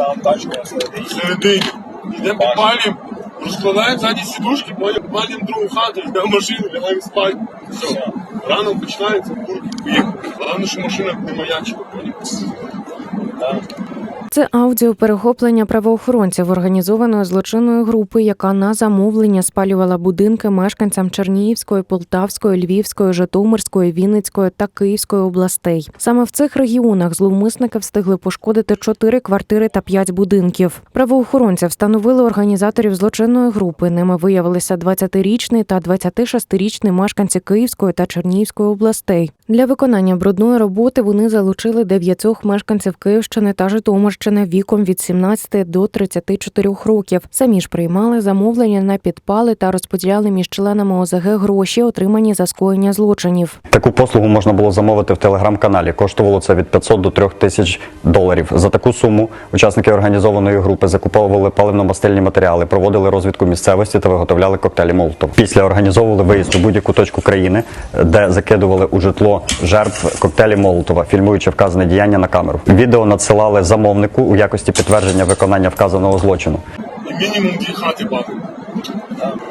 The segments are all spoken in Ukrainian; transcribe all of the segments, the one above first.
там тачка всередині. Всередині. Йдемо підпалюємо, розкладаємо задні сідушки, потім підпалюємо другу хату, йдемо в машину, лягаємо спати. Все. Рано починається, бурки, поїхали. Головне, що машина не маячила, поняв? Це аудіо перехоплення правоохоронців організованої злочинної групи, яка на замовлення спалювала будинки мешканцям Чернігівської, Полтавської, Львівської, Житомирської, Вінницької та Київської областей. Саме в цих регіонах зловмисники встигли пошкодити чотири квартири та п'ять будинків. Правоохоронці встановили організаторів злочинної групи. Ними виявилися 20-річний та 26-річний мешканці Київської та Чернігівської областей. Для виконання брудної роботи вони залучили дев'ятьох мешканців Київщини та Житомирщини віком від 17 до 34 років. Самі ж приймали замовлення на підпали та розподіляли між членами ОЗГ гроші, отримані за скоєння злочинів. Таку послугу можна було замовити в телеграм-каналі. Коштувало це від 500 до 3 тисяч доларів. За таку суму учасники організованої групи закуповували паливно-мастильні матеріали, проводили розвідку місцевості та виготовляли коктейлі Молотов. Після організовували виїзд у будь-яку точку країни, де закидували у житло жертв коктейлі Молотова, фільмуючи вказане діяння на камеру. Відео надсилали замовнику у якості підтвердження виконання вказаного злочину. Мінімум дві хати бати.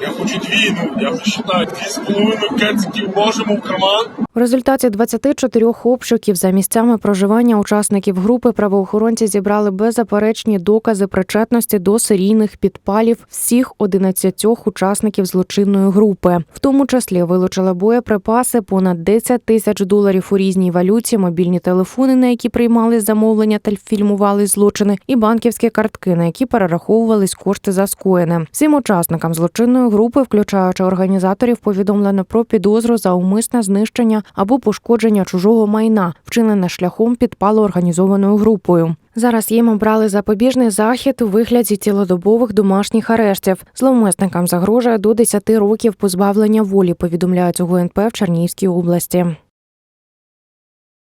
Я хочу дві, ну, я вже вважаю, дві з половиною кециків можемо в карман. В результаті 24 обшуків за місцями проживання учасників групи правоохоронці зібрали беззаперечні докази причетності до серійних підпалів всіх 11 учасників злочинної групи. В тому числі вилучили боєприпаси, понад 10 тисяч доларів у різній валюті, мобільні телефони, на які приймали замовлення та фільмували злочини, і банківські картки, на які перераховувались кошти за скоєне. Всім учасникам злочинної групи, включаючи організаторів, повідомлено про підозру за умисне знищення або пошкодження чужого майна, вчинене шляхом підпалу організованою групою. Зараз їм обрали запобіжний захід у вигляді цілодобових домашніх арештів. Зловмисникам загрожує до 10 років позбавлення волі. Повідомляють у ГНП в Чернігівській області.